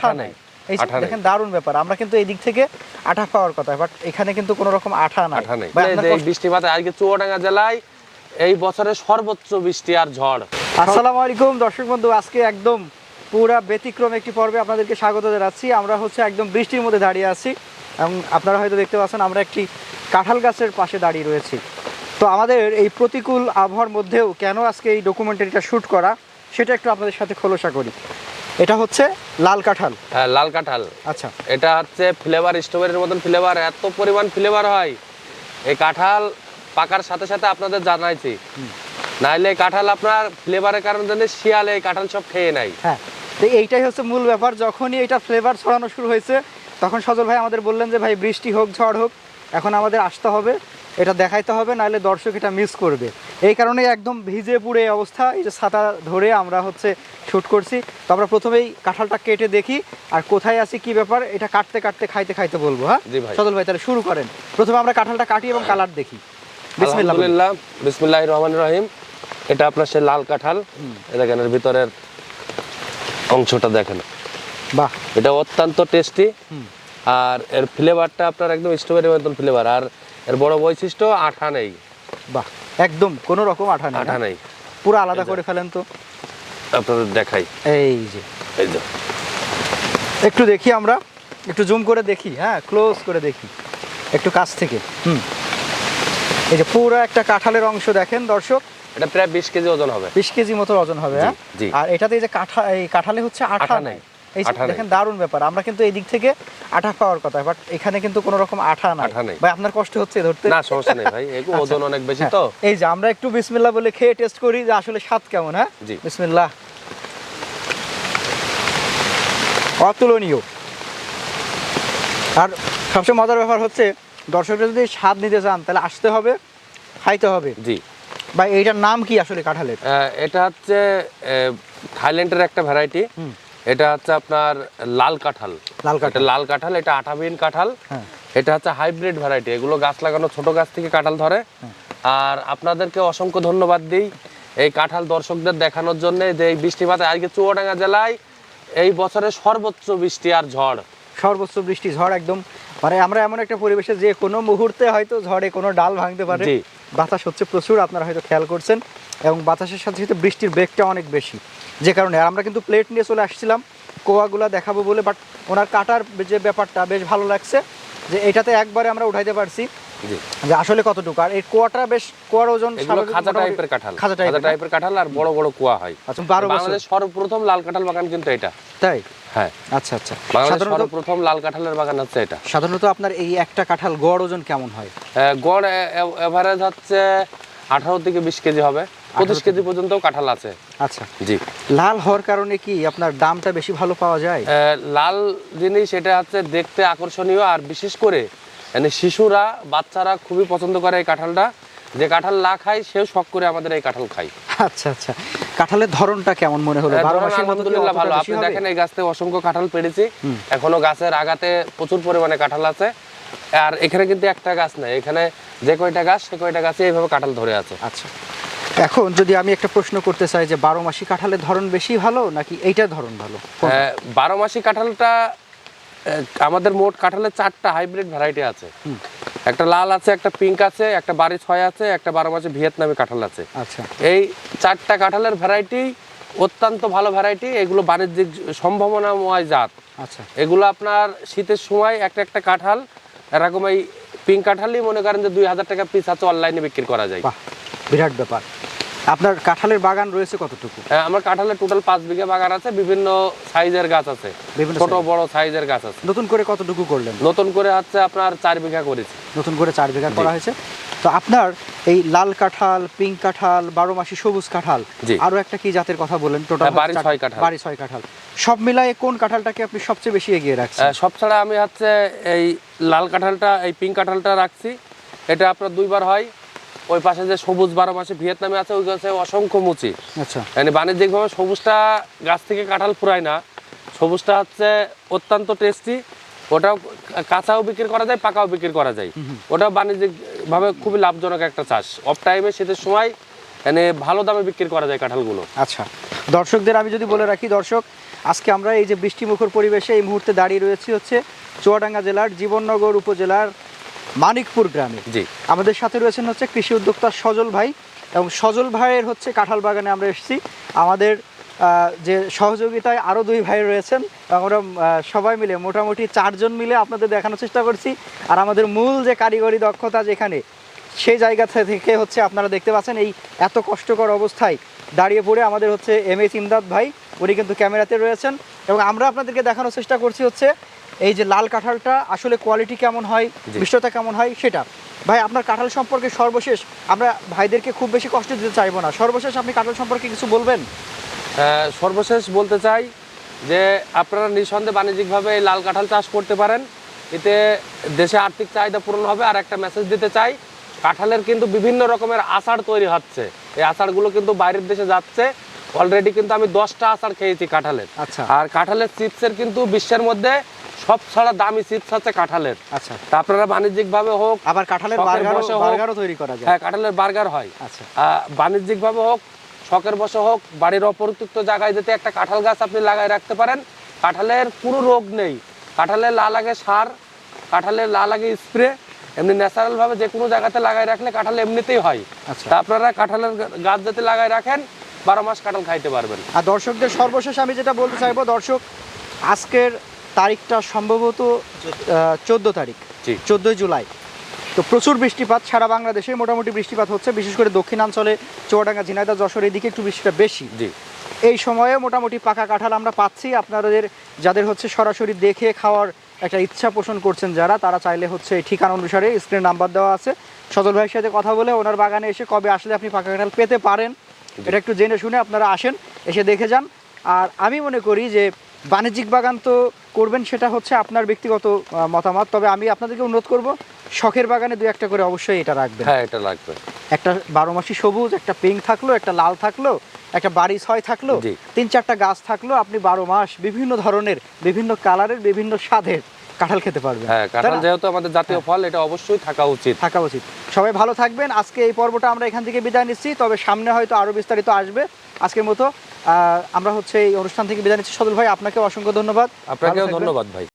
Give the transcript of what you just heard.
আঠা নাই। এই। দেখেন দারুণ ব্যাপার। আমরা কিন্তু এই দিক থেকে আঠা পাওয়ার কথা বাট এখানে কিন্তু কোনো রকম আঠা নাই। আঠা নেই। বৃষ্টিপাতে আজকে চুয়াডাঙ্গা জেলায় এই বছরের সর্বোচ্চ বৃষ্টি আর ঝড়। আসসালামু আলাইকুম দর্শক বন্ধু আজকে একদম পুরা ব্যতিক্রম একটি পর্বে আপনাদেরকে স্বাগত জানাচ্ছি। আমরা হচ্ছে একদম বৃষ্টির মধ্যে দাঁড়িয়ে আছি এবং আপনারা হয়তো দেখতে পাচ্ছেন আমরা একটি কাঁঠাল গাছের পাশে দাঁড়িয়ে রয়েছি। তো আমাদের এই প্রতিকূল আবহাওয়ার মধ্যেও কেন আজকে এই ডকুমেন্টারিটা শ্যুট করা সেটা একটু আপনাদের সাথে খোলসা করি। এটা হচ্ছে লাল কাঁঠাল। হ্যাঁ, লাল কাঁঠাল। আচ্ছা। এটা হচ্ছে ফ্লেভার স্ট্রবেরির মতন ফ্লেভার এত পরিমাণ ফ্লেভার হয়। এই কাঁঠাল পাকার সাথে সাথে আপনাদের জানাইছি। নাইলে এই কাঁঠাল আপনার ফ্লেভারের কারণে শিয়ালে এই কাঁঠাল সব খেয়ে নেয় হ্যাঁ তো এইটাই হচ্ছে মূল ব্যাপার। যখনই এটা ফ্লেভার ছড়ানো শুরু হয়েছে তখন সজল ভাই আমাদের বললেন যে ভাই বৃষ্টি হোক ঝড় হোক এখন আমাদের আসতে হবে। এটা দেখাইতে হবে নাহলে দর্শক এটা মিস করবে। এই কারণে একদম ভিজে পুড়ে অবস্থা এই যে ছাতা ধরে আমরা হচ্ছে শ্যুট করছি। তো আমরা প্রথমেই কাঁঠালটা কেটে দেখি আর কোথায় আছি কি ব্যাপার এটা কাটতে কাটতে খাইতে খাইতে বলব হ্যাঁ? জি ভাই। তাহলে শুরু করেন। প্রথমে আমরা কাঁঠালটা কাটি এবং কালার দেখি। বিসমিল্লাহ বিসমিল্লাহ রহমান রহিম। এটা আপনার সে লাল কাঁঠাল। দেখেন এর ভিতরের অংশটা দেখেন। বাহ। এটা অত্যন্ত টেস্টি আর এর ফ্লেভারটা আপনার একদম স্ট্রবেরি মতন ফ্লেভার আর এর বড় বৈশিষ্ট্য আঠা নেই। বাহ একদম কোনো রকম আঠা নেই আঠা নেই। পুরো আলাদা করে ফেলেন তো? আপনাদের দেখাই। এই যে। এই যে। একটু দেখি আমরা একটু জুম করে দেখি হ্যাঁ ক্লোজ করে দেখি একটু কাছ থেকে হুম। এই যে পুরো একটা কাঁঠালের অংশ দেখেন দর্শক। এটা প্রায় বিশ কেজি ওজন হবে। বিশ কেজি মতো ওজন হবে হ্যাঁ। আর এটাতে এই যে কাঁঠা এই কাঁঠালে হচ্ছে আঠা নাই। এই। দেখেন দারুণ ব্যাপার। আমরা কিন্তু এই দিক থেকে আঠা পাওয়ার কথা বাট এখানে কিন্তু কোনো রকম আঠা নাই। ভাই আপনার কষ্ট হচ্ছে ধরতে? না সমস্যা নেই ভাই এগুলো আচ্ছা। ওজন অনেক বেশি হ্যাঁ, তো। এই যে আমরা একটু বিসমিল্লাহ বলে খেয়ে টেস্ট করি যে আসলে স্বাদ কেমন হ্যাঁ? বিসমিল্লাহ। অতুলনীয়। আর সবচেয়ে মজার ব্যাপার হচ্ছে দর্শকরা যদি স্বাদ নিতে চান তাহলে আসতে হবে খাইতে হবে। জি। বা এইটার নাম কি আসলে কাঁঠালের? এটা হচ্ছে থাইল্যান্ডের একটা ভ্যারাইটি। এটা হচ্ছে আপনার লাল কাঁঠাল। লাল কাঁঠাল। লাল কাঁঠাল এটা আঠাবিহীন কাঁঠাল। হ্যাঁ। এটা হচ্ছে হাইব্রিড ভ্যারাইটি। এগুলো গাছ লাগানো ছোট গাছ থেকে কাঁঠাল ধরে। হ্যাঁ। আর আপনাদেরকে অসংখ্য ধন্যবাদ দিই এই কাঁঠাল দর্শকদের দেখানোর জন্য যে এই বৃষ্টিপাতে আজকে চুয়াডাঙ্গা জেলায় এই বছরের সর্বোচ্চ বৃষ্টি আর ঝড়। সর্বোচ্চ বৃষ্টি ঝড় একদম। মানে আমরা এমন একটা পরিবেশে যে কোনো মুহূর্তে হয়তো ঝড়ে কোনো ডাল ভাঙতে পারে। বাতাস হচ্ছে প্রচুর, আপনারা হয়তো খেয়াল করছেন। এবং বাতাসের সাথে সাথে বৃষ্টির বেগটা অনেক বেশি। যে কারণে আমরা কিন্তু প্লেট নিয়ে চলে আসছিলাম। কোয়াগুলা দেখাবো বলে বাট ওনার কাটার যে ব্যাপারটা বেশ ভালো লাগছে যে এটাতে একবারে আমরা উঠাইতে পারছি যে আসলে কতটুকু। আর এই কোয়াটা বেশ কোয়ার ওজন মোটামুটি- টাইপের কাঁঠাল। খাঁচা টাইপের কাঁঠাল আর বড় বড় কুয়া হয়। আচ্ছা বারো বাংলাদেশ সর্বপ্রথম লাল কাঁঠাল বাগান কিন্তু এটা। তাই? হ্যাঁ। আচ্ছা আচ্ছা। সাধারণত সর্বপ্রথম লাল কাঁঠালের বাগান হচ্ছে এটা। সাধারণত আপনার এই একটা কাঁঠাল গড় ওজন কেমন হয়? গড় এভারেজ হচ্ছে আঠারো থেকে বিশ কেজি হবে। পঁচিশ কেজি পর্যন্ত কাঁঠাল আছে। আচ্ছা। জি। লাল হওয়ার কারণে কি আপনার দামটা বেশি ভালো পাওয়া যায়? লাল জিনিস এটা হচ্ছে দেখতে আকর্ষণীয় আর বিশেষ করে মানে শিশুরা বাচ্চারা খুবই পছন্দ করে এই কাঁঠালটা। যে কাঁঠাল না খায় সেও শখ করে আমাদের এই কাঁঠাল খাই আচ্ছা আচ্ছা। কাঁঠালের ধরনটা কেমন মনে হলো? বারো মাসের আলহামদুলিল্লাহ ভালো। আপনি দেখেন এই গাছ থেকে অসংখ্য কাঁঠাল পেরেছি। এখনও গাছের আগাতে প্রচুর পরিমাণে কাঁঠাল আছে। আর এখানে কিন্তু একটা গাছ নাই। এখানে যে কয়টা গাছ সে কয়টা গাছে এইভাবে কাঁঠাল ধরে আছে। আচ্ছা। এখন যদি আমি একটা প্রশ্ন করতে চাই যে বারো মাসি কাঁঠালের ধরন বেশি ভালো নাকি এইটার ধরন ভালো? আহ, বারো মাসি কাঁঠালটা আমাদের মোট কাঁঠালের চারটা হাইব্রিড ভ্যারাইটি আছে। একটা লাল আছে একটা পিঙ্ক আছে একটা বাড়ি ছয় আছে একটা বারো মাসে ভিয়েতনামি কাঁঠাল আছে। আচ্ছা। এই চারটা কাঁঠালের ভ্যারাইটি অত্যন্ত ভালো ভ্যারাইটি এগুলো বাণিজ্যিক সম্ভাবনাময় জাত। আচ্ছা। এগুলো আপনার শীতের সময় একটা একটা কাঁঠাল এরকম এই পিঙ্ক কাঁঠালই মনে করেন যে দুই হাজার টাকা পিস আছে অনলাইনে বিক্রি করা যায়। বিরাট ব্যাপার। আপনার কাঁঠালের বাগান রয়েছে কতটুকু? আমার কাঁঠালের টোটাল পাঁচ বিঘা বাগান আছে বিভিন্ন সাইজের গাছ আছে। ছোট বড় সাইজের গাছ আছে। নতুন করে কতটুকু করলেন? নতুন করে হচ্ছে আপনার চার বিঘা করেছি। নতুন করে চার বিঘা করা হয়েছে। তো আপনার এই লাল কাঁঠাল পিঙ্ক কাঁঠাল বারো মাসি সবুজ কাঁঠাল। আরও একটা কি জাতের কথা বলেন? টোটাল হ্যাঁ, বাড়ি ছয় কাঁঠাল। বাড়ি ছয় কাঁঠাল। সব মিলায়ে কোন কাঁঠালটাকে আপনি সবচেয়ে বেশি এগিয়ে রাখছেন? সব ছাড়া আমি হচ্ছে এই লাল কাঁঠালটা এই পিঙ্ক কাঁঠালটা রাখছি। এটা আপনার দুইবার হয়। ওই পাশে যে সবুজ বারো মাসে ভিয়েতনামে আছে ওই গাছে অসংখ্য মুচি। আচ্ছা। মানে বাণিজ্যিকভাবে সবুজটা গাছ থেকে কাঁঠাল ফুরায় না। সবুজটা হচ্ছে অত্যন্ত টেস্টি ওটাও কাঁচাও বিক্রি করা যায় পাকাও বিক্রি করা যায়। ওটাও বাণিজ্যিকভাবে খুবই লাভজনক একটা চাষ। অফ টাইমে শীতের সময় মানে ভালো দামে বিক্রি করা যায় কাঁঠালগুলো। আচ্ছা। দর্শকদের আমি যদি বলে রাখি দর্শক আজকে আমরা এই যে বৃষ্টিমুখর পরিবেশে এই মুহূর্তে দাঁড়িয়ে রয়েছি হচ্ছে চুয়াডাঙ্গা জেলার জীবননগর উপজেলার মানিকপুর গ্রামে। জি। আমাদের সাথে রয়েছেন হচ্ছে কৃষি উদ্যোক্তা সজল ভাই এবং সজল ভাইয়ের হচ্ছে কাঁঠাল বাগানে আমরা এসেছি। আমাদের যে সহযোগিতায় আরও দুই ভাই রয়েছেন আমরা সবাই মিলে মোটামুটি চারজন মিলে আপনাদের দেখানোর চেষ্টা করছি। আর আমাদের মূল যে কারিগরি দক্ষতা যেখানে সেই জায়গা থেকে হচ্ছে আপনারা দেখতে পাচ্ছেন এই এত কষ্টকর অবস্থায় দাঁড়িয়ে পড়ে আমাদের হচ্ছে এম এইচ ইমদাদ ভাই। উনি কিন্তু ক্যামেরাতে রয়েছেন এবং আমরা আপনাদেরকে দেখানোর চেষ্টা করছি হচ্ছে এই যে লাল কাঁঠালটা আসলে কোয়ালিটি কেমন হয়। মিষ্টতা কেমন হয় সেটা। ভাই আপনার কাঁঠাল সম্পর্কে সর্বশেষ আমরা ভাইদেরকে খুব বেশি কষ্ট দিতে চাইব না। সর্বশেষ আপনি কাঁঠাল সম্পর্কে কিছু বলবেন? সর্বশেষ বলতে চাই যে আপনারা নিঃসন্দেহে বাণিজ্যিকভাবে এই লাল কাঁঠাল চাষ করতে পারেন। এতে দেশে আর্থিক চাহিদা পূরণ হবে। আর একটা মেসেজ দিতে চাই কাঁঠালের কিন্তু বিভিন্ন রকমের আচার তৈরি হচ্ছে। এই আচারগুলো কিন্তু বাইরের দেশে যাচ্ছে। অলরেডি কিন্তু আমি দশটা আচার খেয়েছি কাঁঠালের। আচ্ছা। আর কাঁঠালের চিপসের কিন্তু বিশ্বের মধ্যে সব ছাড়া দামি চিপস হচ্ছে কাঁঠালের। আচ্ছা। তা আপনারা বাণিজ্যিকভাবে হোক আবার কাঁঠালের বার্গারও বার্গারও তৈরি করা যায়। হ্যাঁ কাঁঠালের বার্গার হয়। আচ্ছা। বাণিজ্যিকভাবে হোক শখের বসে হোক বাড়ির অপরিত্যক্ত জায়গায় যদি একটা কাঁঠাল গাছ আপনি লাগায় রাখতে পারেন কাঁঠালের কোনো রোগ নেই। কাঁঠালের লা লাগে সার কাঁঠালের লা লাগে স্প্রে এমনি ন্যাচারাল ভাবে যে কোনো জায়গাতে লাগাই রাখলে কাঁঠাল এমনিতেই হয়। আচ্ছা। তা আপনারা কাঁঠালের গাছ যাতে লাগাই রাখেন বারো মাস কাঁঠাল খাইতে পারবেন। আর দর্শকদের সর্বশেষ আমি যেটা বলতে চাইব দর্শক আজকের তারিখটা সম্ভবত চোদ্দ তারিখ জি। চোদ্দোই জুলাই। তো প্রচুর বৃষ্টিপাত সারা বাংলাদেশে মোটামুটি বৃষ্টিপাত হচ্ছে বিশেষ করে দক্ষিণাঞ্চলে চুয়াডাঙ্গা ঝিনাইদহ যশোর এদিকে একটু বৃষ্টিটা বেশি। জি। এই সময়ে মোটামুটি পাকা কাঁঠাল আমরা পাচ্ছি আপনাদের যাদের হচ্ছে সরাসরি দেখে খাওয়ার একটা ইচ্ছা পোষণ করছেন যারা তারা চাইলে হচ্ছে এই ঠিকানা অনুসারে স্ক্রিন নাম্বার দেওয়া আছে। সজল ভাইয়ের সাথে কথা বলে ওনার বাগানে এসে কবে আসলে আপনি পাকা কাঁঠাল পেতে পারেন এটা একটু জেনে শুনে আপনারা আসেন এসে দেখে যান। আর আমি মনে করি যে বাণিজ্যিক বাগান তো করবেন সেটা হচ্ছে আপনার ব্যক্তিগত মতামত। তবে আমি আপনাদেরকে অনুরোধ করব শখের বাগানে দু একটা করে অবশ্যই এটা রাখবেন। হ্যাঁ এটা লাগবে। একটা বারো মাসি সবুজ একটা পিঙ্ক থাকল একটা লাল থাকল একটা বাড়ি ছয় থাকল জি। তিন চারটা গাছ থাকল আপনি বারো মাস বিভিন্ন ধরনের বিভিন্ন কালারের বিভিন্ন স্বাদের কাঁঠাল খেতে পারবেন। হ্যাঁ তাই কাঁঠাল না? যেহেতু আমাদের জাতীয় ফল এটা অবশ্যই থাকা উচিত। থাকা উচিত। সবাই ভালো থাকবেন। আজকে এই পর্বটা আমরা এখান থেকে বিদায় নিচ্ছি তবে সামনে হয়তো আরও বিস্তারিত আসবে। আজকের মতো আমরা হচ্ছে এই অনুষ্ঠান থেকে বিদায় নিচ্ছি। সদল ভাই আপনাকে অসংখ্য ধন্যবাদ। আপনাকেও ধন্যবাদ ভাই।